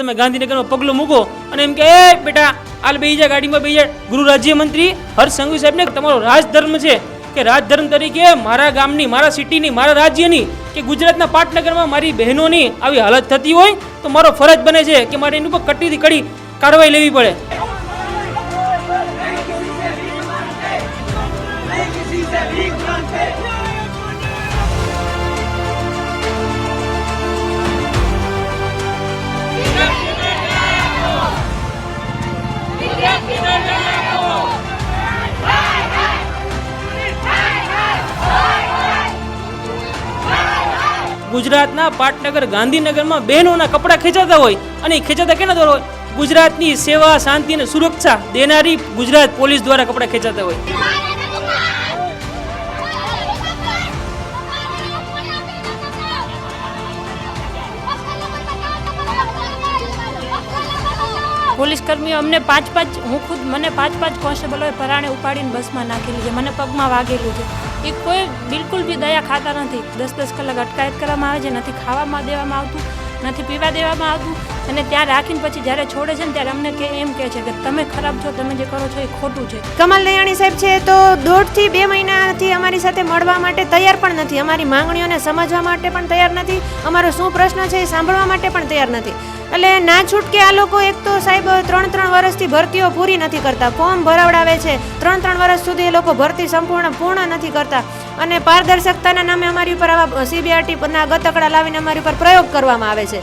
તમે ગાંધીનગરમાં પગલું મૂકો અને એમ કે, એ બેટા, હાલ જા, ગાડીમાં બેહી જા. ગૃહ રાજ્યમંત્રી હર્ષ સંઘવી સાહેબને તમારો રાજધર્મ છે કે રાજધર્મ તરીકે મારા ગામની, મારા સિટીની, મારા રાજ્યની કે ગુજરાતના પાટનગરમાં મારી બહેનોની આવી હાલત થતી હોય તો મારો ફરજ બને છે કે મારે એની ઉપર કટીથી કડી કાર્યવાહી લેવી પડે. ગુજરાતના પાટનગર, ગાંધીનગરમાં બહેનોના કપડાં ખેંચાતા હોય અને ખેંચાતા કેના દ્વારા હોય? ગુજરાતની સેવા, શાંતિ અને સુરક્ષા દેનારી ગુજરાત પોલીસ દ્વારા કપડાં ખેંચાતા હોય. પોલીસ કર્મીઓ અમને પાંચ પાંચ, હું ખુદ મને પાંચ પાંચ કોન્સ્ટેબલોએ પરાણે ઉપાડીને બસમાં નાખેલી છે. મને પગમાં વાગેલું છે. એ કોઈ બિલકુલ બી દયા ખાતા નથી. દસ દસ કલાક અટકાયત કરવામાં આવે છે, નથી ખાવામાં દેવામાં આવતું, નથી પીવા દેવામાં આવતું. અને ત્યાં રાખીને પછી જ્યારે છોડે છે ને ત્યારે અમને કે એમ કહે છે કે તમે ખરાબ છો, તમે જે કરો છો એ ખોટું છે. કમલ દયાણી સાહેબ છે, તો દોઢથી બે મહિનાથી અમારી સાથે મળવા માટે તૈયાર પણ નથી. અમારી માંગણીઓને સમજવા માટે પણ તૈયાર નથી. અમારો શું પ્રશ્ન છે એ સાંભળવા માટે પણ તૈયાર નથી. એટલે ના છૂટકે આ લોકો એક તો સાહેબ ત્રણ ત્રણ વર્ષથી ભરતીઓ પૂરી નથી કરતા. ફોર્મ ભરાવડાવે છે. ત્રણ ત્રણ વર્ષ સુધી એ લોકો ભરતી સંપૂર્ણ પૂર્ણ નથી કરતા. અને પારદર્શકતાના નામે અમારી ઉપર આવા સીબીઆરટી પરના ગતકડા લાવીને અમારી ઉપર પ્રયોગ કરવામાં આવે છે.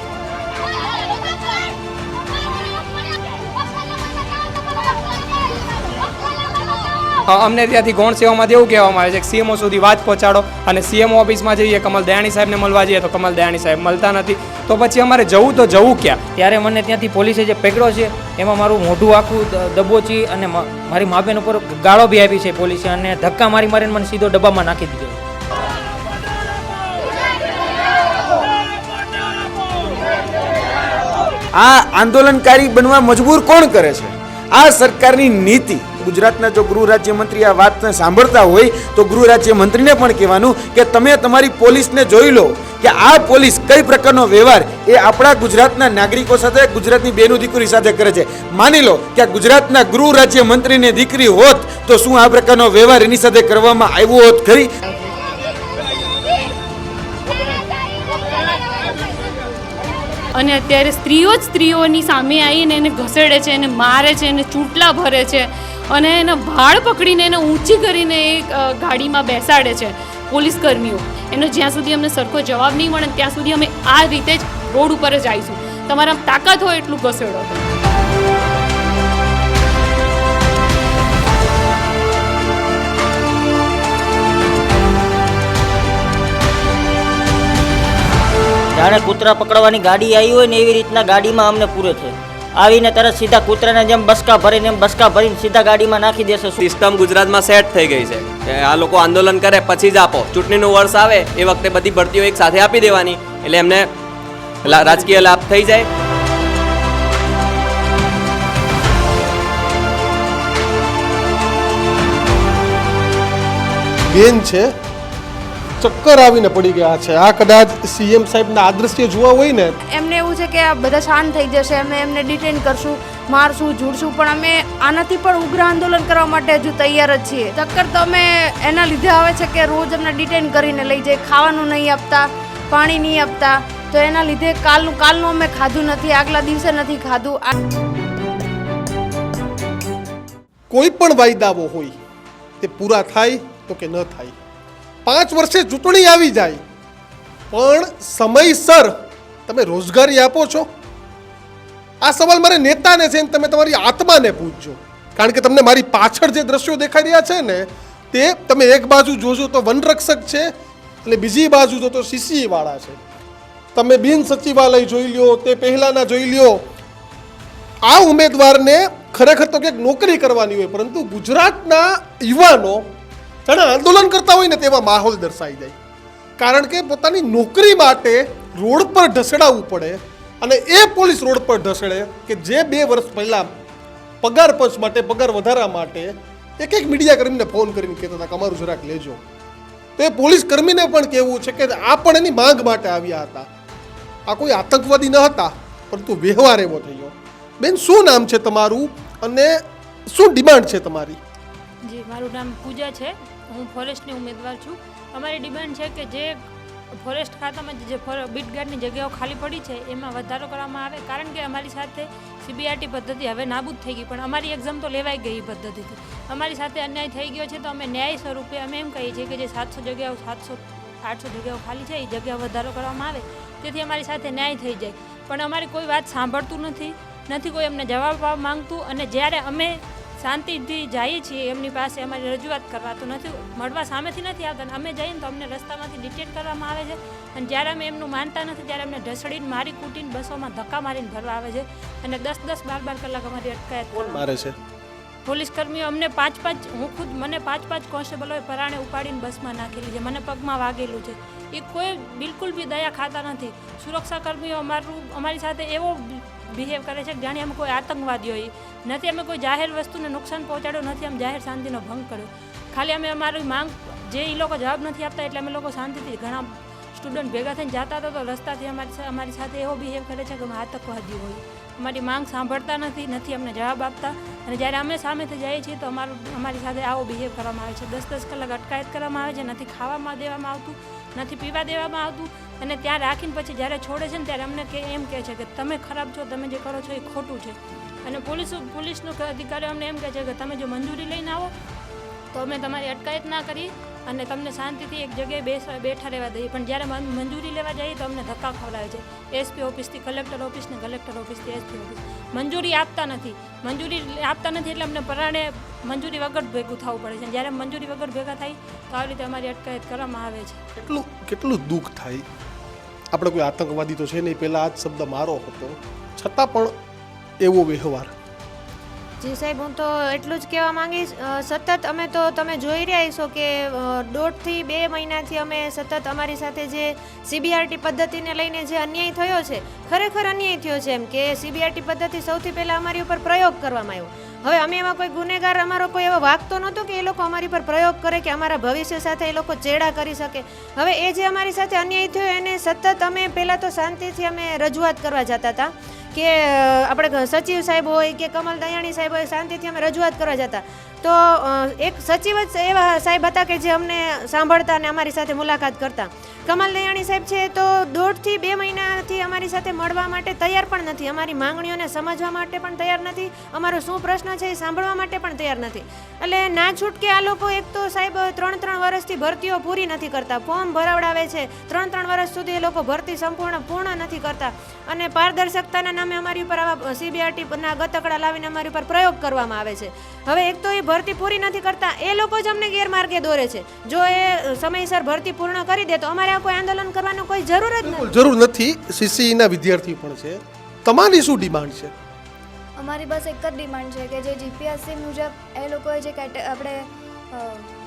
અમને ત્યાંથી ગૌણ સેવામાંથી એવું કહેવામાં આવે છે. કે સીએમઓ સુધી વાત પહોંચાડો અને સીએમઓ ઓફિસમાં જઈએ કમલ દયાણી સાહેબને મળવા જઈએ તો કમલ દયાણી સાહેબ મળતા નથી. તો પછી અમારે જવું તો જવું ક્યાં? ત્યારે મને ત્યાંથી પોલીસે જે પકડ્યો છે એમાં મારું મોઢું આખું દબોચી અને મારી માબેન ઉપર ગાળો બી આપી છે પોલીસે અને ધક્કા મારી મારીને મને સીધો ડબ્બામાં નાખી દીધો. આ આંદોલનકારી બનવા મજબૂર કોણ કરે છે? આ સરકારની નીતિ. ગુજરાતના જો ગૃહ રાજ્યમંત્રી આ વાતને સાંભળતા હોય, તો ગૃહ રાજ્યમંત્રીને પણ કહેવાનું કે તમે તમારી પોલીસને જોઈ લો કે આ પોલીસ કઈ પ્રકારનો વ્યવહાર એ આપણા ગુજરાતના નાગરિકો સાથે, ગુજરાતની બેનું દીકરી સાથે કરે છે. માની લો કે ગુજરાતના ગૃહ રાજ્યમંત્રીની દીકરી હોત, તો શું આ પ્રકારનો વ્યવહાર એની સાથે કરવામાં આવ્યો હોત ખરી? અને અત્યારે સ્ત્રીઓ જ સ્ત્રીઓની સામે આવીને એને ઘસેડે છે, એને મારે છે, એને ચૂંટલા ભરે છે અને એના ભાળ પકડીને એને ઊંચી કરીને એ ગાડીમાં બેસાડે છે પોલીસ કર્મીઓ. એનો જ્યાં સુધી અમને સરખો જવાબ નહીં મળે ત્યાં સુધી અમે આ રીતે જ રોડ ઉપર જ આવીશું. તમારા તાકાત હોય એટલું ઘસેડો. જાણે કૂતરા પકડવાની ગાડી આવી હોય ને એવી રીતના ગાડીમાં અમને પૂરે છે આવીને તરત સીધા કૂતરાને જેમ બસકા ભરીને એમ બસકા ભરીને સીધા ગાડીમાં નાખી દેશે સિસ્ટમ ગુજરાતમાં સેટ થઈ ગઈ છે. કે આ લોકો આંદોલન કરે પછી જ આપો. ચૂંટણીનું વર્ષ આવે એ વખતે બધી ભરતીઓ એક સાથે આપી દેવાની. એટલે એમને લા- રાજકીય લાભ થઈ જાય. બેન છે ચક્કર આવીને પડી ગયા છે. આ કદાચ સીએમ સાહેબના આદૃશ્ય જોવા હોય ને? એમને એવું છે કે આ બધા શાંત થઈ જશે અમે એમને ડિટેન કરશું મારશું ઝૂડશું પણ અમે આનાથી પણ ઉગ્ર આંદોલન કરવા માટે હજુ તૈયાર જ છીએ. ચક્કર તો અમે એના લીધે આવે છે કે રોજ અમને ડિટેન કરીને લઈ જાય ખાવાનું નહીં આપતા પાણી નહીં આપતા તો એના લીધે કાલનું કાલનું અમે ખાધું નથી આગલા દિવસે નથી ખાધું. કોઈ પણ વાયદાઓ હોય તે પૂરા થાય તો કે ન થાય પાંચ વર્ષે ચૂંટણી આવી જાય. પણ સમયસર તમે રોજગારી આપો છો. આ સવાલ મારે નેતાને છે તમે તમારી આત્માને પૂછજો. કારણ કે તમને મારી પાછળ જે દ્રશ્યો દેખાઈ રહ્યા છે ને, તે તમે એક બાજુ જોજો તો વનરક્ષક છે અને બીજી બાજુ જો તો સીસીવાળા છે. તમે બિન સચિવાલય જોઈ લ્યો, તે પહેલાના જોઈ લ્યો. આ ઉમેદવારને ખરેખર તો ક્યાંક નોકરી કરવાની હોય, પરંતુ ગુજરાતના યુવાનો જાણે આંદોલન કરતા હોય ને તેવા માહોલ દર્શાઈ જાય કારણ કે પોતાની નોકરી માટે રોડ પર ઢસડાવવું પડે અને એ પોલીસ રોડ પર ઢસડે કે જે બે વર્ષ પહેલા પગાર પંચ માટે, પગાર વધારા માટે એક એક મીડિયા કર્મીને ફોન કરીને કહેતા હતા કે અમારું જરાક લેજો. તો પોલીસ કર્મીને પણ કહેવું છે કે આ પણ એની માંગ માટે આવ્યા હતા. આ કોઈ આતંકવાદી ન હતા, પરંતુ વ્યવહાર એવો થયો. બેન, શું નામ છે તમારું અને શું ડિમાન્ડ છે તમારી? જી, મારું નામ પૂજા છે. હું ફોરેસ્ટની ઉમેદવાર છું. અમારી ડિમાન્ડ છે કે જે ફોરેસ્ટ ખાતામાં જે બીટગાર્ડની જગ્યાઓ ખાલી પડી છે, એમાં વધારો કરવામાં આવે. કારણ કે અમારી સાથે સીબીઆરટી પદ્ધતિ હવે નાબૂદ થઈ ગઈ, પણ અમારી એક્ઝામ તો લેવાઈ ગઈ પદ્ધતિથી. અમારી સાથે અન્યાય થઈ ગયો છે તો અમે ન્યાય સ્વરૂપે અમે એમ કહીએ છીએ કે જે સાતસો જગ્યાઓ, સાતસો, આઠસો જગ્યાઓ ખાલી છે, એ જગ્યાઓ વધારો કરવામાં આવે. તેથી અમારી સાથે ન્યાય થઈ જાય. પણ અમારી કોઈ વાત સાંભળતું નથી નથી કોઈ અમને જવાબ માંગતું અને જ્યારે અમે શાંતિથી જઈએ છીએ એમની પાસે અમારી રજૂઆત કરવા તો નથી મળવા સામેથી નથી આવતા અમે જઈએ ને તો અમને રસ્તામાંથી ડિટેન કરવામાં આવે છે. અને જ્યારે અમે એમનું માનતા નથી ત્યારે અમને ઢસડીને મારી કૂટીને બસોમાં ધક્કા મારીને ભરવા આવે છે. અને દસ દસ બાર બાર કલાક અમારી અટકાયત મારે છે? પોલીસ કર્મીઓ અમને પાંચ પાંચ હું ખુદ મને પાંચ પાંચ કોન્સ્ટેબલોએ પરાણે ઉપાડીને બસમાં નાખેલી છે. મને પગમાં વાગેલું છે. એ કોઈ બિલકુલ બી દયા ખાતા નથી. સુરક્ષા કર્મીઓ અમારું અમારી સાથે એવો બિહેવ કરે છે કે જાણે અમે કોઈ આતંકવાદી હોય નથી અમે કોઈ જાહેર વસ્તુને નુકસાન પહોંચાડ્યો, નથી અમે જાહેર શાંતિનો ભંગ કર્યો. ખાલી અમે અમારી માંગ, જે એ લોકો જવાબ નથી આપતા એટલે અમે લોકો શાંતિથી ઘણા સ્ટુડન્ટ ભેગા થઈને જતા હતા તો રસ્તાથી અમારી અમારી સાથે એવો બિહેવ કરે છે કે અમે આતંકવાદી હોય અમારી માંગ સાંભળતા નથી નથી અમને જવાબ આપતા. અને જ્યારે અમે સામેથી જઈએ છીએ તો અમારું, અમારી સાથે આવો બિહેવ કરવામાં આવે છે. દસ દસ કલાક અટકાયત કરવામાં આવે છે, નથી ખાવામાં દેવામાં આવતું, નથી પીવા દેવામાં આવતું. અને ત્યાં રાખીને પછી જ્યારે છોડે છે ને ત્યારે અમને કે, એમ કહે છે કે તમે ખરાબ છો, તમે જે કરો છો એ ખોટું છે. અને પોલીસ પોલીસનો અધિકારીઓ અમને એમ કહે છે કે તમે જો મંજૂરી લઈને આવો, તો અમે તમારી અટકાયત ના કરી અને તમને શાંતિથી એક જગ્યાએ બેસવા બેઠા રહેવા દઈએ. પણ જ્યારે મંજૂરી લેવા જઈએ તો અમને ધક્કા ખવડાવે છે. એસપી ઓફિસથી કલેક્ટર ઓફિસ ને કલેક્ટર ઓફિસથી એસપી ઓફિસ મંજૂરી આપતા નથી. મંજૂરી આપતા નથી એટલે અમને પરાણે મંજૂરી વગર ભેગું થવું પડે છે. જ્યારે મંજૂરી વગર ભેગા થાય, તો આવી રીતે અમારી અટકાયત કરવામાં આવે છે. કેટલું કેટલું દુઃખ થાય? આપણે કોઈ આતંકવાદી તો છે નહીં. પહેલાં આ જ શબ્દ મારો હતો. છતાં પણ એવો વ્યવહાર. જી સાહેબ, હું તો એટલું જ કહેવા માંગીશ. સતત અમે તો તમે જોઈ રહ્યા છો કે દોઢથી બે મહિનાથી અમે સતત અમારી સાથે જે સીબીઆરટી પદ્ધતિને લઈને જે અન્યાય થયો છે, ખરેખર અન્યાય થયો છે એમ કે સીબીઆરટી પદ્ધતિ સૌથી પહેલાં અમારી ઉપર પ્રયોગ કરવામાં આવ્યો. હવે અમે એમાં કોઈ ગુનેગાર, અમારો કોઈ એવો વાગતો નહોતો કે એ લોકો અમારી પર પ્રયોગ કરે કે અમારા ભવિષ્ય સાથે એ લોકો ચેડા કરી શકે. હવે એ જે અમારી સાથે અન્યાય થયો એને સતત અમે પહેલાં તો શાંતિથી અમે રજૂઆત કરવા જતા હતા. કે આપણે સચિવ સાહેબ હોય કે કમલ દયાણી સાહેબ હોય, શાંતિથી અમે રજૂઆત કરવા જતા. તો એક સચિવ જ એવા સાહેબ હતા કે જે અમને સાંભળતા અને અમારી સાથે મુલાકાત કરતા. કમલ નયાણી સાહેબ છે તો દોઢથી બે મહિનાથી અમારી સાથે મળવા માટે તૈયાર પણ નથી. અમારી માંગણીઓને સમજવા માટે પણ તૈયાર નથી. અમારો શું પ્રશ્ન છે એ સાંભળવા માટે પણ તૈયાર નથી. એટલે ના છૂટકે આ લોકો એક તો સાહેબ ત્રણ ત્રણ વર્ષથી ભરતીઓ પૂરી નથી કરતા. ફોર્મ ભરાવડાવે છે. ત્રણ ત્રણ વર્ષ સુધી એ લોકો ભરતી સંપૂર્ણ પૂર્ણ નથી કરતા. અને પારદર્શકતાના નામે અમારી ઉપર આવા સીબીઆરટી ના ગતકડા લાવીને અમારી ઉપર પ્રયોગ કરવામાં આવે છે. હવે એક તો એ ભરતી પૂરી નથી કરતા. એ લોકો જ અમને ગેરમાર્ગે દોરે છે. જો એ સમયસર ભરતી પૂર્ણ કરી દે તો અમારે કોઈ આંદોલન કરવાનું કોઈ જરૂર જ નથી. જરૂર નથી. સીસીઈના વિદ્યાર્થી પણ છે. તમારી શું ડિમાન્ડ છે? અમારી બસ એક જ ડિમાન્ડ છે કે જે જીપીએસસી મુજબ એ લોકોએ જે કેટે આપણે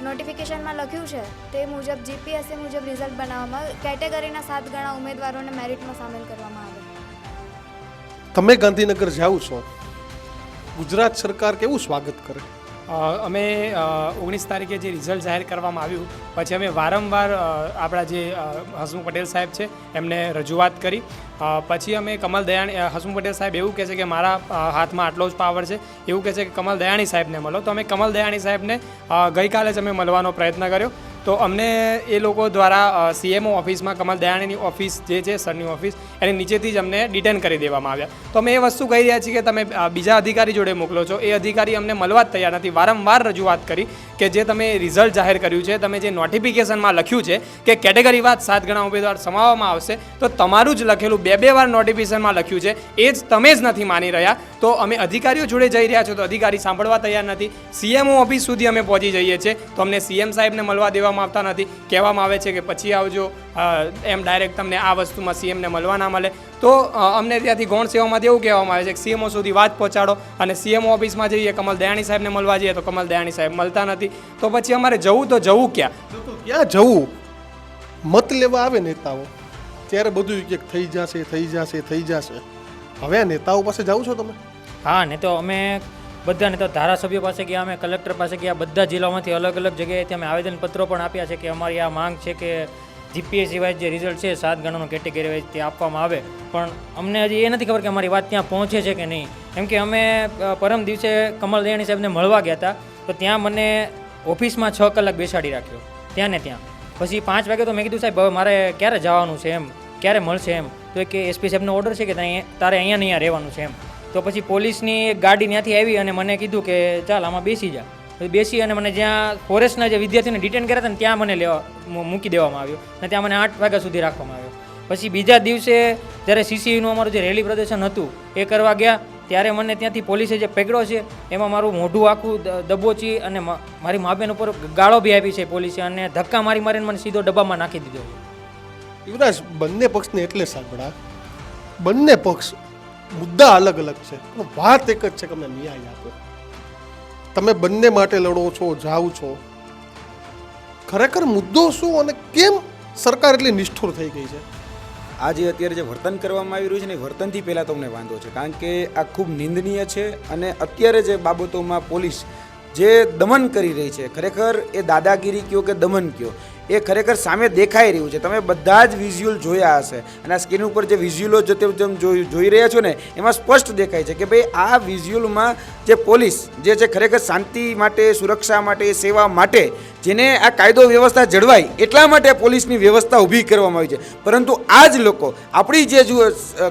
નોટિફિકેશનમાં લખ્યું છે તે મુજબ જીપીએસસી મુજબ રિઝલ્ટ બનાવવામાં કેટેગરીના સાત ગણા ઉમેદવારોને મેરિટમાં સામેલ કરવામાં આવે. તમે ગાંધીનગર જાઓ છો. ગુજરાત સરકાર કેવું સ્વાગત કરે? અમે ઓગણીસ તારીખે જે રિઝલ્ટ જાહેર કરવામાં આવ્યું, પછી અમે વારંવાર આપણા જે હસમુખ પટેલ સાહેબ છે, એમને રજૂઆત કરી. પછી અમે કમલ દયાણી હસમુખ પટેલ સાહેબ એવું કહે છે કે મારા હાથમાં આટલો જ પાવર છે, એવું કહે છે કે કમલ દયાણી સાહેબને મળો. તો અમે કમલ દયાણી સાહેબને ગઈકાલે જ અમે મળવાનો પ્રયત્ન કર્યો. તો અમને એ લોકો દ્વારા સીએમઓ ઓફિસમાં કમલ દયાણીની ઓફિસ જે છે, સરની ઓફિસ, એની નીચેથી જ અમને ડિટેન કરી દેવામાં આવ્યા. તો અમે એ વસ્તુ કહી રહ્યા છીએ કે તમે બીજા અધિકારી જોડે મોકલો છો. એ અધિકારી અમને મળવા જ તૈયાર નથી. વારંવાર રજૂઆત કરી કે જે તમે રિઝલ્ટ જાહેર કર્યું છે, તમે જે નોટિફિકેશનમાં લખ્યું છે કે કેટેગરી વાત સાત ગણા ઉમેદવાર સમાવવામાં આવશે, તો તમારું જ લખેલું બે બે વાર નોટિફિકેશનમાં લખ્યું છે. એ જ તમે જ નથી માની રહ્યા. તો અમે અધિકારીઓ જોડે જઈ રહ્યા છો, તો અધિકારી સાંભળવા તૈયાર નથી. સીએમઓ ઓફિસ સુધી અમે પહોંચી જઈએ છીએ. તો અમને સીએમ સાહેબને મળવા દેવામાં આવતા નથી. કહેવામાં આવે છે કે પછી આવજો. એમ ડાયરેક્ટ તમને આ વસ્તુમાં સીએમને મળવા ના મળે. તો અમને ત્યાંથી ગૌણ સેવામાંથી એવું કહેવામાં આવે છે કે સીએમઓ સુધી વાત પહોંચાડો અને સીએમઓ ઓફિસમાં જઈએ કમલ દયાણી સાહેબને મળવા જઈએ તો કમલ દયાણી સાહેબ મળતા નથી. તો પછી અમારે જવું તો જવું ક્યાં? ક્યાં જવું? મત લેવા આવે નેતાઓ. ત્યારે બધું કે થઈ જશે થઈ જશે થઈ જશે. હવે નેતાઓ પાસે જાઓ છો તમે? હા ને તો અમે બધા ને તો ધારાસભ્યો પાસે ગયા, અમે કલેક્ટર પાસે ગયા, બધા જિલ્લામાંથી અલગ અલગ જગ્યાએથી અમે આવેદનપત્રો પણ આપ્યા છે કે અમારી આ માંગ છે કે જીપીએસસી વાઇઝ જે રિઝલ્ટ છે સાત ગણાનો કેટેગરી વાઇઝ તે આપવામાં આવે. પણ અમને હજી એ નથી ખબર કે અમારી વાત ત્યાં પહોંચે છે કે નહીં. કેમ કે અમે પરમ દિવસે કમલ દયાણી સાહેબને મળવા ગયા હતા, તો ત્યાં મને ઓફિસમાં છ કલાક બેસાડી રાખ્યો. ત્યાં ને ત્યાં. પછી પાંચ વાગે તો મેં કીધું, સાહેબ, હવે મારે ક્યારે જવાનું છે એમ? ક્યારે મળશે એમ? તો કે એસપી સાહેબનો ઓર્ડર છે કે તારે અહીંયા નહીં રહેવાનું છે એમ. તો પછી પોલીસની એક ગાડી ત્યાંથી આવી અને મને કીધું કે ચાલ, આમાં બેસી જા. બેસી અને મને જ્યાં ફોરેસ્ટના જે વિદ્યાર્થીને ડિટેન કર્યા હતા ત્યાં મને લેવા મૂકી દેવામાં આવ્યો. અને ત્યાં મને આઠ વાગ્યા સુધી રાખવામાં આવ્યો. પછી બીજા દિવસે જ્યારે સીસીયુનું અમારું જે રેલી પ્રદર્શન હતું, એ કરવા ગયા. ત્યારે મને ત્યાંથી પોલીસે જે પકડ્યો છે, એમાં મારું મોઢું આખું દબોચી અને મારી માબેન ઉપર ગાળો બી આપી છે પોલીસે અને ધક્કા મારી મારીને મને સીધો ડબ્બામાં નાખી દીધો યુવરાજ, બંને પક્ષને એટલે સાંભળા. બંને પક્ષ મુદ્દા અલગ અલગ છે. પણ વાત એક જ છે કે અમને ન્યાય આપો. તમે બંને માટે લડો છો, જાઓ છો. ખરેખર મુદ્દો શું અને કેમ સરકાર એટલી નિષ્ઠુર થઈ ગઈ છે? આ જે અત્યારે જે વર્તન કરવામાં આવી રહ્યું છે ને એ વર્તનથી પહેલાં તમને વાંધો છે. કારણ કે આ ખૂબ નિંદનીય છે અને અત્યારે જે બાબતોમાં પોલીસ જે દમન કરી રહી છે, ખરેખર એ દાદાગીરી કયો કે દમન કયો? એ ખરેખર સામે દેખાઈ રહ્યું છે. તમે બધા જ વિઝ્યુઅલ જોયા હશે. અને આ સ્ક્રીન ઉપર જે વિઝ્યુઅલો જે તેમ જોઈ રહ્યા છો ને, એમાં સ્પષ્ટ દેખાય છે કે ભાઈ આ વિઝ્યુઅલમાં જે પોલીસ જે છે, ખરેખર શાંતિ માટે, સુરક્ષા માટે, સેવા માટે જેને આ કાયદો વ્યવસ્થા જળવાય એટલા માટે પોલીસની વ્યવસ્થા ઊભી કરવામાં આવી છે. પરંતુ આ જ લોકો, આપણી જે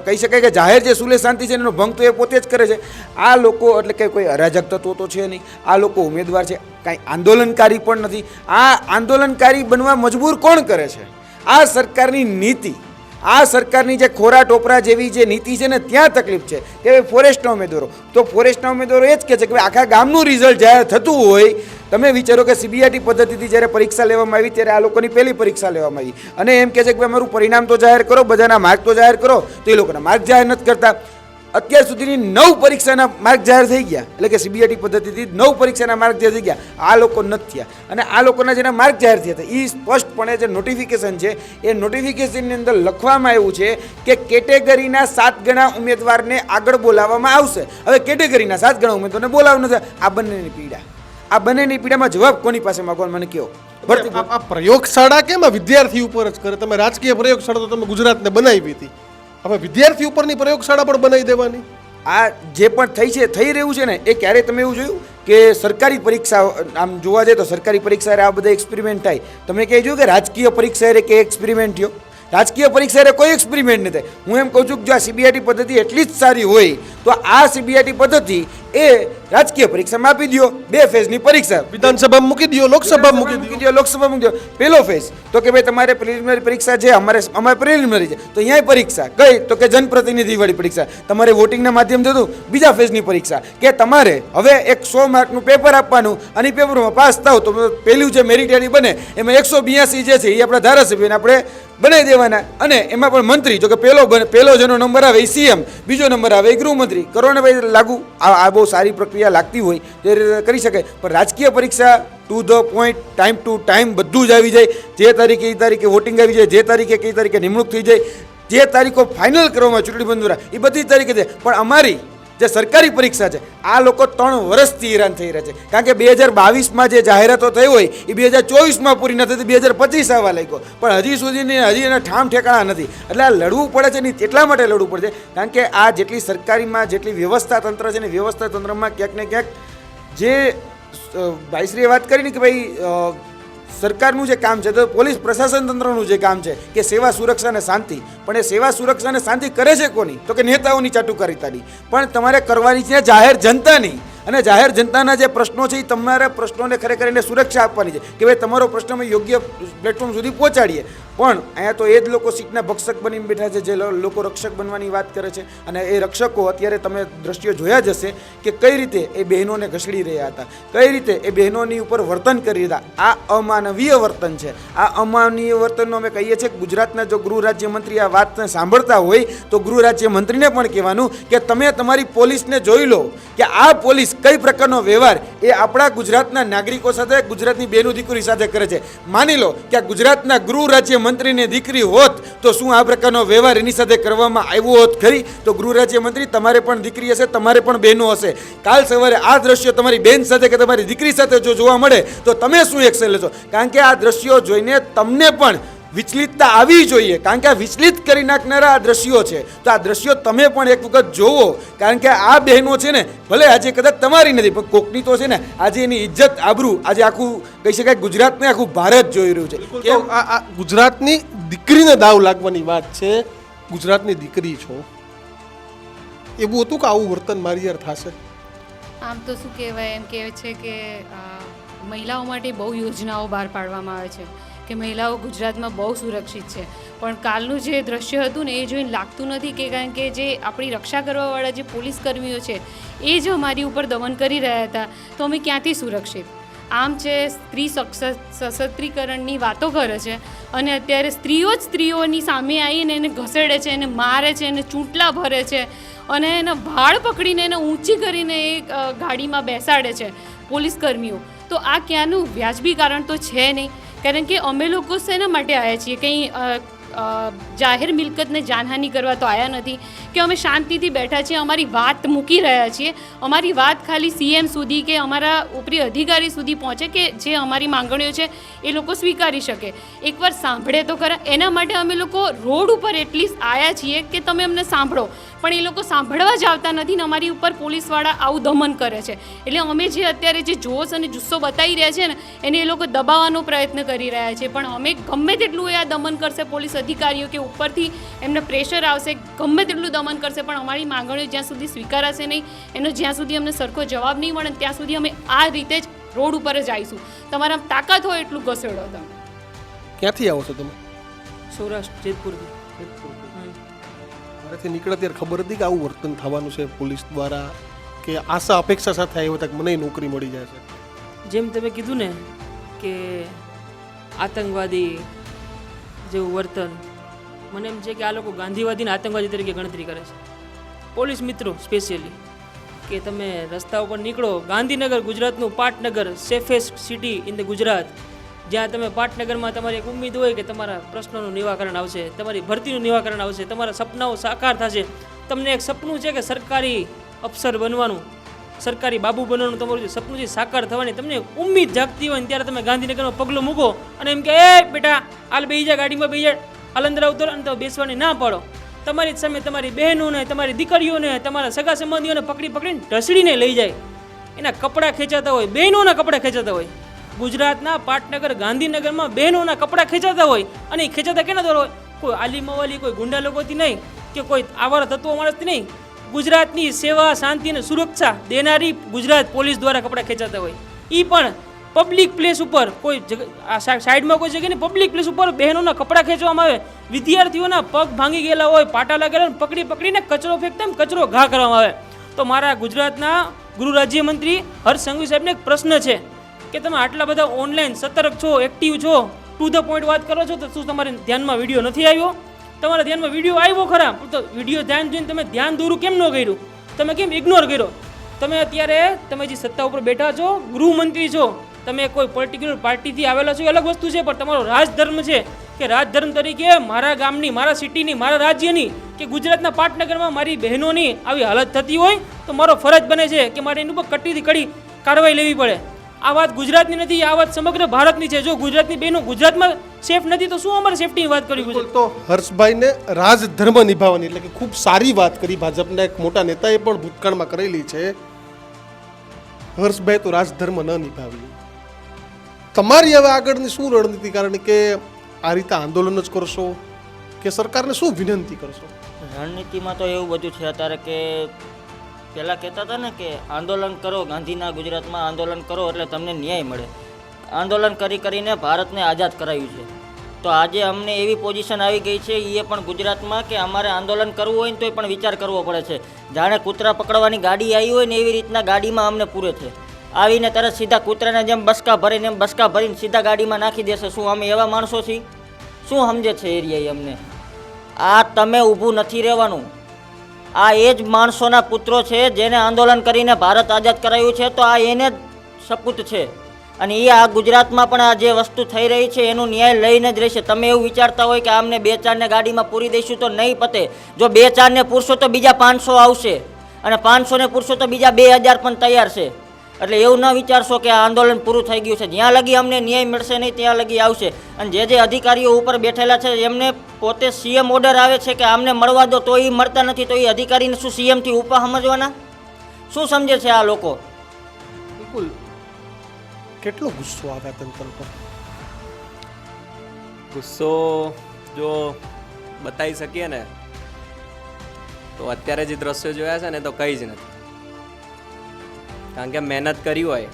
કહી શકાય કે જાહેર જે સુલે શાંતિ છે એનો ભંગ તો એ પોતે જ કરે છે. આ લોકો એટલે કે કોઈ અરાજક તત્વો તો છે નહીં. આ લોકો ઉમેદવાર છે. કાંઈ આંદોલનકારી પણ નથી. આ આંદોલનકારી બનવા મજબૂર કોણ કરે છે? આ સરકારની નીતિ આ સરકારની જે ખોરા ટોપરા જેવી જે નીતિ છે ને, ત્યાં તકલીફ છે કે ફોરેસ્ટના ઉમેદવારો. તો ફોરેસ્ટના ઉમેદવારો એ જ કહે છે કે આખા ગામનું રિઝલ્ટ જાહેર થતું હોય, તમે વિચારો કે સીબીઆઈટી પદ્ધતિથી જ્યારે પરીક્ષા લેવામાં આવી, ત્યારે આ લોકોની પહેલી પરીક્ષા લેવામાં આવી. અને એમ કહે છે કે ભાઈ, અમારું પરિણામ તો જાહેર કરો, બધાના માર્ક તો જાહેર કરો. તો એ લોકોના માર્ક જાહેર નથી કરતા. અત્યાર સુધીની નવ પરીક્ષાના માર્ક જાહેર થઈ ગયા. એટલે કે સીબીઆઈટી પદ્ધતિથી નવ પરીક્ષાના માર્ક જાહેર થઈ ગયા. આ લોકો નથી થયા. અને આ લોકોના જેના માર્ક જાહેર થયા હતા એ સ્પષ્ટપણે જે નોટિફિકેશન છે, એ નોટિફિકેશનની અંદર લખવામાં આવ્યું છે કે કેટેગરીના સાત ગણા ઉમેદવારને આગળ બોલાવવામાં આવશે. હવે કેટેગરીના સાત ગણા ઉમેદવારને બોલાવવાનું નથી. આ બંનેની પીડા. આ બંનેની પીડામાં જવાબ કોની પાસે માગવાનો મને કહો. પ્રયોગશાળા કેમ વિદ્યાર્થી ઉપર જ કરે? તમે રાજકીય પ્રયોગશાળા તો તમે ગુજરાતને બનાવી હતી. હવે વિદ્યાર્થી ઉપરની પ્રયોગશાળા પણ બનાવી દેવાની. આ જે પણ થઈ છે, થઈ રહ્યું છે ને, એ ક્યારે તમે એવું જોયું? કે સરકારી પરીક્ષા, આમ જોવા જાય તો સરકારી પરીક્ષા આ બધા એક્સપેરિમેન્ટ થાય. તમે કહે જોયું કે રાજકીય પરીક્ષા કે એક્સપેરિમેન્ટ થયો? રાજકીય પરીક્ષા હારે કોઈ એક્સપેરિમેન્ટ નથી. હું એમ કહું છું કે જો આ સીબીઆઈટી પદ્ધતિ એટલી જ સારી હોય તો આ સીબીઆઈટી પદ્ધતિ એ રાજકીય પરીક્ષામાં આપી દો બે ફેઝની પરીક્ષા. વિધાનસભામાં મૂકી દો લોકસભામાં મૂકી દો લોકસભા મૂકી દો પહેલો ફેઝ તો કે ભાઈ તમારે પ્રિલિમિનરી પરીક્ષા છે અમારે અમારે પ્રિલિમિનરી છે. તો અહીંયા પરીક્ષા. કઈ? તો કે જનપ્રતિનિધિવાળી પરીક્ષા. તમારે વોટિંગના માધ્યમથી હતું. બીજા ફેઝની પરીક્ષા. કે તમારે હવે એક સો માર્કનું પેપર આપવાનું અને પેપરમાં પાસ થાવ તો પેલું જે મેરિટરી બને એમાં એકસો બ્યાસી જે છે એ આપણા ધારાસભ્યને આપણે બનાવી દેવાના. અને એમાં પણ મંત્રી જો કે પહેલો બને જેનો નંબર આવે એ સીએમ, બીજો નંબર આવે એ ગૃહમંત્રી. કરો ને ભાઈ લાગુ, આ બહુ સારી પ્રક્રિયા લાગતી હોય તે કરી શકે. પણ રાજકીય પરીક્ષા to the point time to time બધું જ આવી જાય. જે તારીખે એ તારીખે વોટિંગ આવી જાય, જે તારીખે કઈ તારીખે નિમણૂક થઈ જાય, જે તારીખો ફાઇનલ કરવામાં ચૂંટણી દ્વારા, એ બધી તારીખે છે પણ અમારી જે સરકારી પરીક્ષા છે, આ લોકો ત્રણ વર્ષથી હેરાન થઈ રહ્યા છે. કારણ કે બે હજાર બાવીસમાં જે જાહેરાતો થઈ હોય, એ બે હજાર ચોવીસમાં પૂરી ન થતી, બે હજાર પચીસ આવવા લાગ્યો. પણ હજી સુધીની હજી એના ઠામ ઠેકાણા નથી. એટલે આ લડવું પડે છે ને એટલા માટે લડવું પડે છે. કારણ કે આ જેટલી સરકારીમાં જેટલી વ્યવસ્થા તંત્ર છે ને, વ્યવસ્થા તંત્રમાં ક્યાંક ને ક્યાંક જે ભાઈશ્રીએ વાત કરી ને કે ભાઈ સરકારનું જે કામ છે, તો પોલીસ પ્રશાસન તંત્રનું જે કામ છે કે સેવા, સુરક્ષા અને શાંતિ. પણ એ સેવા, સુરક્ષા અને શાંતિ કરે છે કોની? તો કે નેતાઓની ચાટુકારીતાની. પણ તમારે કરવાની છે જાહેર જનતાની. અને જાહેર જનતાના જે પ્રશ્નો છે એ તમારા પ્રશ્નોને ખરેખર એને સુરક્ષા આપવાની છે કે ભાઈ તમારો પ્રશ્ન અમે યોગ્ય પ્લેટફોર્મ સુધી પહોંચાડીએ. પણ અહીંયા તો એ જ લોકો સીટના ભક્ષક બનીને બેઠા છે, જે લોકો રક્ષક બનવાની વાત કરે છે અને એ રક્ષકો અત્યારે તમે દ્રશ્યો જોયા જ હશે કે કઈ રીતે એ બહેનોને ઘસડી રહ્યા હતા, કઈ રીતે એ બહેનોની ઉપર વર્તન કરી રહ્યા આ અમાનવીય વર્તન છે. આ અમાનવીય વર્તનનો અમે કહીએ છીએ ગુજરાતના જો ગૃહ રાજ્યમંત્રી આ વાતને સાંભળતા હોય તો ગૃહ રાજ્યમંત્રીને પણ કહેવાનું કે તમે તમારી પોલીસને જોઈ લો કે આ પોલીસ કઈ પ્રકારનો વ્યવહાર એ આપણા ગુજરાતના નાગરિકો સાથે, ગુજરાતની બેનું દીકરી સાથે કરે છે. માની લો કે આ ગુજરાતના ગૃહ રાજ્ય મંત્રીની દીકરી હોત, તો શું આ પ્રકારનો વ્યવહાર એની સાથે કરવામાં આવ્યો હોત ખરી? તો ગૃહ રાજ્ય મંત્રી તમારે પણ દીકરી હશે, તમારે પણ બહેનો હશે. કાલ સવારે આ દ્રશ્યો તમારી બેન સાથે કે તમારી દીકરી સાથે જો જોવા મળે, તો તમે શું એક્શન લેશો? કારણ કે આ દ્રશ્યો જોઈને તમને પણ વિચલિતતા આવી જોઈએ. કારણ કે આ વિચલિત કરી નાખનારા આ દ્રશ્યો છે. તો આ દ્રશ્યો તમે પણ એક વખત જોવો. કારણ કે આ બહેનો છે ને ભલે આજે કદાચ તમારી નથી પણ કોકની તો છે ને આજે એની ઇજ્જત આબરૂ આજે આખું કહી શકાય ગુજરાતને આખું ભારત જોઈ રહ્યું છે. કે આ આ ગુજરાતની દીકરીને દાવ લાગવાની વાત છે. ગુજરાતની દીકરી છો. એવું હતું કે આવું વર્તન મારી યાર થશે? આમ તો શું કહેવાય? એમ કહે છે કે મહિલાઓ માટે બહુ યોજનાઓ બહાર પાડવામાં આવે છે. કે મહિલાઓ ગુજરાતમાં બહુ સુરક્ષિત છે. પણ કાલનું જે દ્રશ્ય હતું ને એ જોઈને લાગતું નથી કે કારણ કે જે આપણી રક્ષા કરવાવાળા જે પોલીસ કર્મીઓ છે, એ જ અમારી ઉપર દમન કરી રહ્યા હતા. તો અમે ક્યાંથી સુરક્ષિત? આમ છે, સ્ત્રી સશક્તિકરણની વાતો કરે છે અને અત્યારે સ્ત્રીઓ જ સ્ત્રીઓની સામે આવીને એને ઘસેડે છે, એને મારે છે, એને ચૂંટલા ભરે છે અને એને ભાળ પકડીને એને ઊંચી કરીને એ ગાડીમાં બેસાડે છે પોલીસ કર્મીઓ. તો આ ક્યાંનું વ્યાજબી કારણ તો છે નહીં. કારણ કે અમે લોકો શેના માટે આવ્યા છીએ. કંઈ જાહેર મિલકતને જાનહાનિ કરવા તો આવ્યા નથી કે અમે શાંતિથી બેઠા છીએ, અમારી વાત મૂકી રહ્યા છીએ. અમારી વાત ખાલી સીએમ સુધી કે અમારા ઉપરી અધિકારી સુધી પહોંચે કે જે અમારી માંગણીઓ છે એ લોકો સ્વીકારી શકે. એકવાર સાંભળે તો ખરા. એના માટે અમે લોકો રોડ ઉપર એટલીસ્ટ આવ્યા છીએ કે તમે અમને સાંભળો. પણ એ લોકો સાંભળવા જ આવતા નથી ને અમારી ઉપર પોલીસવાળા આવું દમન કરે છે. એટલે અમે જે અત્યારે જે જોશ અને જુસ્સો બતાવી રહ્યા છે ને એને એ લોકો દબાવવાનો પ્રયત્ન કરી રહ્યા છે. પણ અમે ગમે તેટલું એ આ દમન કરશે પોલીસ અધિકારીઓ કે ઉપરથી એમને પ્રેશર આવશે ગમે તેટલું દમન કરશે પણ અમારી માંગણીઓ જ્યાં સુધી સ્વીકારાશે નહીં એનો જ્યાં સુધી અમને સરખો જવાબ નહીં મળે ત્યાં સુધી અમે આ રીતે જ રોડ ઉપર જ આવીશું. તમારા તાકાત હોય એટલું ઘસેડો તમે. ક્યાંથી આવો છો તમે? સૌરાષ્ટ્ર જેતપુરથી. મારેથી નીકળે ત્યારે ખબર હતી કે આવું વર્તન થવાનું છે પોલીસ દ્વારા કે આશા, અપેક્ષા સાથે આવ્યો હતા મને નોકરી મળી જાય છે? જેમ તમે કીધું ને કે આતંકવાદી જેવું વર્તન, મને એમ છે કે આ લોકો ગાંધીવાદીને આતંકવાદી તરીકે ગણતરી કરે છે. પોલીસ મિત્રો સ્પેશિયલી કે તમે રસ્તા ઉપર નીકળો. ગાંધીનગર ગુજરાતનું પાટનગર safest city in the Gujarat. જ્યાં તમે પાટનગરમાં તમારી એક ઉમ્મીદ હોય કે તમારા પ્રશ્નોનું નિવાકરણ આવશે, તમારી ભરતીનું નિવાકરણ આવશે, તમારા સપનાઓ સાકાર થશે, તમને એક સપનું છે કે સરકારી અફસર બનવાનું, સરકારી બાબુ બનવાનું તમારું જે સપનું છે સાકાર થવાની, તમને ઉમ્મીદ જાગતી હોય ને ત્યારે તમે ગાંધીનગરમાં પગલું મૂકો અને એમ કે, એ બેટા, હાલ બેહી જા, ગાડીમાં બેહી જા અલંદરા ઉતર અને તમે બેસવાની ના પાડો. તમારી જ સામે તમારી બહેનોને, તમારી દીકરીઓને, તમારા સગા સંબંધીઓને પકડી પકડીને ઢસડીને લઈ જાય. એના કપડાં ખેંચાતા હોય, બહેનોના કપડાં ખેંચાતા હોય. ગુજરાતના પાટનગર, ગાંધીનગરમાં બહેનોના કપડાં ખેંચાતા હોય અને એ ખેંચાતા કેના દ્વારા હોય? કોઈ આલી મવાલી, કોઈ ગુંડા લોકોથી નહીં કે કોઈ આવારા તત્વો માણસથી નહીં? ગુજરાતની સેવા, શાંતિ અને સુરક્ષા દેનારી ગુજરાત પોલીસ દ્વારા કપડાં ખેંચાતા હોય. એ પણ પબ્લિક પ્લેસ ઉપર કોઈ સાઈડમાં કોઈ જગ્યાની પબ્લિક પ્લેસ ઉપર બહેનોના કપડાં ખેંચવામાં આવે. વિદ્યાર્થીઓના પગ ભાંગી ગયેલા હોય, પાટા લાગેલા પકડી પકડીને કચરો ફેંકતા કચરો ઘા કરવામાં આવે. તો મારા ગુજરાતના ગૃહ રાજ્યમંત્રી હર્ષ સંઘવી સાહેબને એક પ્રશ્ન છે. કે તમે આટલા બધા ઓનલાઈન સતર્ક છો એક્ટિવ છો ટુ ધ પોઈન્ટ વાત કરો છો, તો શું તમારે ધ્યાનમાં વીડિયો નથી આવ્યો? તમારા ધ્યાનમાં વીડિયો આવ્યો ખરા તો વીડિયો ધ્યાન જોઈને તમે ધ્યાન દોરું કેમ ન કર્યું? તમે કેમ ઇગ્નોર કર્યો? તમે અત્યારે તમે જે સત્તા ઉપર બેઠા છો, ગૃહમંત્રી છો, તમે કોઈ પર્ટિક્યુલર પાર્ટીથી આવેલા છો, એ અલગ વસ્તુ છે, પણ તમારો રાજધર્મ છે કે રાજધર્મ તરીકે મારા ગામની, મારા સિટીની મારા રાજ્યની કે ગુજરાતના પાટનગરમાં મારી બહેનોની આવી હાલત થતી હોય, તો મારો ફરજ બને છે કે મારે એની ઉપર કટીથી કડી કાર્યવાહી લેવી પડે. આ વાત ગુજરાતની નથી આ વાત સમગ્ર ભારતની છે. જો ગુજરાતની બહેનો ગુજરાતમાં સેફ નથી તો શું અમારે સેફટીની વાત કરી ગુજરાત તો હર્ષભાઈને રાજધર્મ નિભાવવાની એટલે કે ખૂબ સારી વાત કરી ભાજપના એક મોટા નેતાએ પણ ભૂતકાળમાં કરેલી છે. હર્ષભાઈ તો રાજધર્મ ન નિભાવ્યું તમારી હવે આગળની શું રણનીતિ? કારણ કે આ રીતે આંદોલન જ કરશો કે સરકારને શું વિનંતી કરશો? રણનીતિમાં તો એવું બધું છે અત્યારે કે પહેલાં કહેતા હતા ને કે આંદોલન કરો, ગાંધીના ગુજરાતમાં આંદોલન કરો એટલે તમને ન્યાય મળે. આંદોલન કરી કરીને ભારતને આઝાદ કરાવ્યું છે. તો આજે અમને એવી પોઝિશન આવી ગઈ છે એ પણ ગુજરાતમાં કે અમારે આંદોલન કરવું હોય ને તોય પણ વિચાર કરવો પડે છે. જાણે કૂતરા પકડવાની ગાડી આવી હોય ને એવી રીતના ગાડીમાં અમને પૂરે છે. આવીને તરત સીધા કૂતરાને જેમ બસકા ભરીને એમ બસકા ભરીને સીધા ગાડીમાં નાખી દેશે. શું અમે એવા માણસો છીએ? શું સમજે છે એરિયા અમને? આ તમે ઊભું નથી રહેવાનું. આ એ જ માણસોના પુત્રો છે જેને આંદોલન કરીને ભારત આઝાદ કરાયું છે, તો આ એને જ સપૂત છે. અને એ આ ગુજરાતમાં પણ આ જે વસ્તુ થઈ રહી છે, એનું ન્યાય લઈને જ રહેશે. તમે એવું વિચારતા હોય કે આમને બે ચારને ગાડીમાં પૂરી દઈશું તો નહીં પતે. જો બે ચારને પૂરશો તો બીજા પાંચસો આવશે. અને પાંચસોને પૂરશો તો બીજા બે હજાર પણ તૈયાર છે. એટલે એવું ન વિચારશો કે આ આંદોલન પૂરું થઈ ગયું છે. જ્યાં લગી અમને ન્યાય મળશે નહીં ત્યાં લગી આવશે. અને જે જે અધિકારીઓ ઉપર બેઠેલા છે એમને પોતે સીએમ ઓર્ડર આવે છે કે આમને મળવા દો તો એ મળતા નથી તો એ અધિકારીને શું સીએમથી ઉપા સમજવાના? શું સમજે છે આ લોકો? બિલકુલ. કેટલો ગુસ્સો આવે તંત્ર પર? ગુસ્સો જો બતાવી શકીએ ને તો અત્યારે જે દ્રશ્યો જોયા છે ને તો કંઈ જ નથી. કારણ કે મહેનત કરી હોય.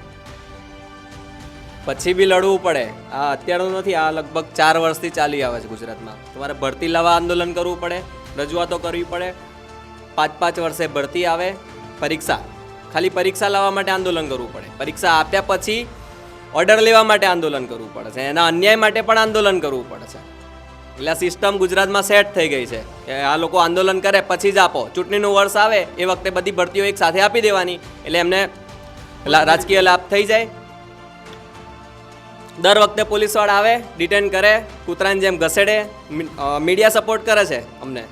પછી બી લડવું પડે. આ અત્યારનું નથી, આ લગભગ ચાર વર્ષથી ચાલી આવે છે ગુજરાતમાં. તમારે ભરતી લાવવા આંદોલન કરવું પડે, રજૂઆતો કરવી પડે. પાંચ પાંચ વર્ષે ભરતી આવે, પરીક્ષા. ખાલી પરીક્ષા લાવવા માટે આંદોલન કરવું પડે. પરીક્ષા આપ્યા પછી ઓર્ડર લેવા માટે આંદોલન કરવું પડે છે. એના અન્યાય માટે પણ આંદોલન કરવું પડે છે. એટલે સિસ્ટમ ગુજરાતમાં સેટ થઈ ગઈ છે કે આ લોકો આંદોલન કરે, પછી જ આપો. ચૂંટણીનું વર્ષ આવે, એ વખતે બધી ભરતીઓ એક સાથે આપી દેવાની. એટલે એમને રાજકીય લાભ થઈ જાય. દર વખતે પોલીસવાળા આવે ડિટેન કરે, કૂતરાની જેમ ઘસેડે મીડિયા સપોર્ટ કરે છે અમને.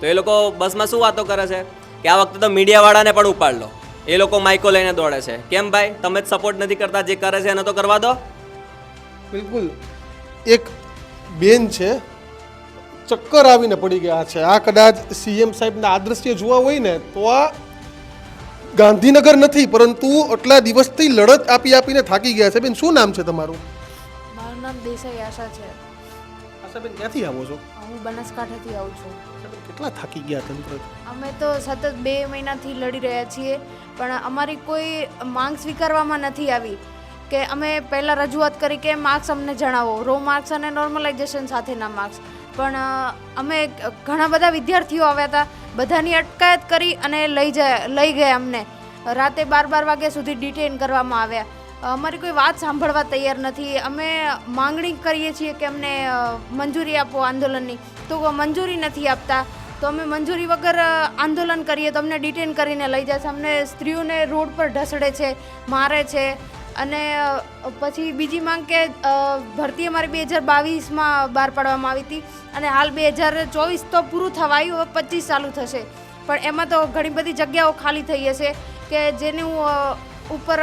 તો એ લોકો બસમાં શું વાતો કરે છે? કે આ વખતે તો મીડિયાવાળાને પણ ઉપાડ લો. એ લોકો માઇકો લઈને દોડે છે. કેમ ભાઈ? તમે જ સપોર્ટ નથી કરતા, જે કરે છે એને તો કરવા દો. બિલકુલ. એક બેન છે, ચક્કર આવીને પડી ગયા છે. આ કદાચ સીએમ સાહેબના આદર્શ્ય જોવા હોય ને, તો આ ગાંધીનગર નથી પરંતુ આટલા દિવસથી લડત આપી આપીને થાકી ગયા છે. બેન શું નામ છે તમારું? મારું નામ દેસાઈ આશા છે. આશાબેન ક્યાંથી આવો છો? હું બનાસકાંઠાથી આવું છું. કેટલા થાકી ગયા તંત્ર? અમે તો સતત બે મહિનાથી લડી રહ્યા છીએ પણ અમારી કોઈ માંગ સ્વીકારવામાં નથી આવી કે અમે પહેલાં રજૂઆત કરી કે માર્ક્સ અમને જણાવો. રો માર્ક્સ અને નોર્મલાઇઝેશન સાથેના માર્ક્સ પણ અમે ઘણા બધા વિદ્યાર્થીઓ આવ્યા હતા બધાની અટકાયત કરી અને લઈ જાય, લઈ ગયા અમને રાતે બાર બાર વાગ્યા સુધી ડિટેન કરવામાં આવ્યા. અમારી કોઈ વાત સાંભળવા તૈયાર નથી. અમે માંગણી કરીએ છીએ કે અમને મંજૂરી આપો આંદોલનની. તો મંજૂરી નથી આપતા. તો અમે મંજૂરી વગર આંદોલન કરીએ તો અમને ડિટેન કરીને લઈ છે. અમને સ્ત્રીઓને રોડ પર ઢસડે છે, મારે છે. અને પછી બીજી માંગ કે ભરતી અમારી બે હજાર બાવીસમાં બહાર પાડવામાં આવી હતી. અને હાલ બે હજાર ચોવીસ તો પૂરું થવા આવ્યું હવે પચીસ ચાલુ થશે. પણ એમાં તો ઘણી બધી જગ્યાઓ ખાલી થઈ હશે કે જેનું ઉપર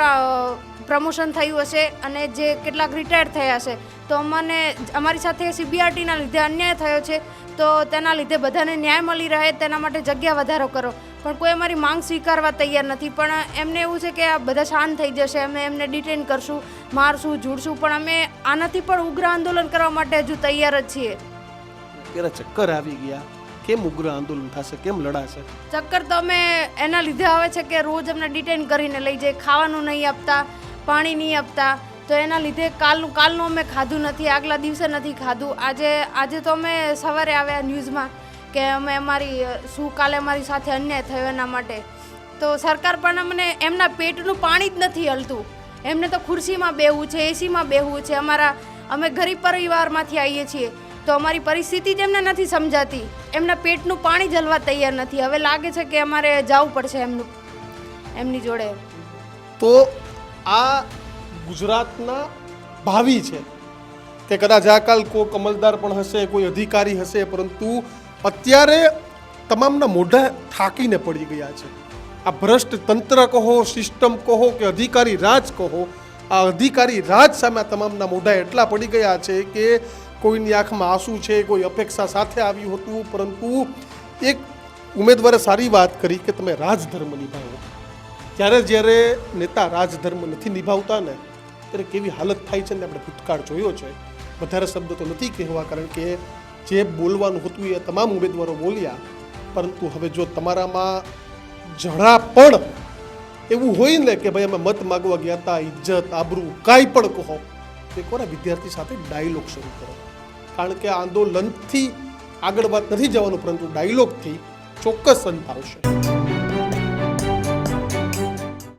પ્રમોશન થયું હશે અને જે કેટલાક રિટાયર થયા હશે. તો અમને, અમારી સાથે સીબીઆરટીના લીધે અન્યાય થયો છે. તો તેના લીધે બધાને ન્યાય મળી રહે તેના માટે જગ્યા વધારો કરો. પણ કોઈ અમારી માંગ સ્વીકારવા તૈયાર નથી. પણ એમને એવું છે કે આ બધા શાંત થઈ જશે અમે એમને ડિટેન કરશું મારશું ઝૂડશું પણ અમે આનાથી પણ ઉગ્ર આંદોલન કરવા માટે હજુ તૈયાર જ છીએ. અત્યારે ચક્કર આવી ગયા. કેમ ઉગ્ર આંદોલન થશે? કેમ લડાશે? ચક્કર તો અમે એના લીધે આવે છે કે રોજ અમને ડિટેન કરીને લઈ જાય ખાવાનું નહીં આપતા પાણી નહીં આપતા. તો એના લીધે કાલનું કાલનું અમે ખાધું નથી, આગલા દિવસે નથી ખાધું. આજે આજે તો અમે સવારે આવ્યા ન્યૂઝમાં કે અમે અમારી શું કાલે અમારી સાથે અન્યાય થયો એના માટે. તો સરકાર પણ અમને એમના પેટનું પાણી જ નથી હલતું. એમને તો ખુરશીમાં બેહવું છે, એસીમાં બેહવું છે. અમારા અમે ગરીબ પરિવારમાંથી આવીએ છીએ. તો અમારી પરિસ્થિતિ જ એમને નથી સમજાતી. એમના પેટનું પાણી જલવા તૈયાર નથી. હવે લાગે છે કે અમારે જવું પડશે એમનું એમની જોડે. તો આ ગુજરાતના ભાવિ છે. કે કદાચ આ કાલ કોઈ કમલદાર પણ હશે, કોઈ અધિકારી હશે, પરંતુ અત્યારે તમામના મોઢા થાકીને પડી ગયા છે. આ ભ્રષ્ટ તંત્ર કહો, સિસ્ટમ કહો કે અધિકારી રાજ કહો, આ અધિકારી રાજ સામે તમામના મોઢા એટલા પડી ગયા છે કે કોઈની આંખમાં આંસુ છે, કોઈ અપેક્ષા સાથે આવ્યું હતું, પરંતુ એક ઉમેદવારે સારી વાત કરી કે તમે રાજધર્મ નિભાવો. ત્યારે જ્યારે નેતા રાજધર્મ નથી નિભાવતા ને ત્યારે કેવી હાલત થાય છે ને આપણે ભૂતકાળ જોયો છે, વધારે શબ્દ તો નથી કહેવા કારણ કે જે બોલવાનું હતું એ તમામ ઉમેદવારો બોલ્યા. પરંતુ હવે જો તમારામાં જણા પણ એવું હોય ને કે ભાઈ અમે મત માગવા ગયા હતા ઇજ્જત આબરૂ, કાંઈ પણ કહો, તો એક વિદ્યાર્થી સાથે ડાયલોગ શરૂ કરો. કારણ કે આંદોલનથી આગળ વાત નથી જવાનું, પરંતુ ડાયલોગથી ચોક્કસ અંત આવશે.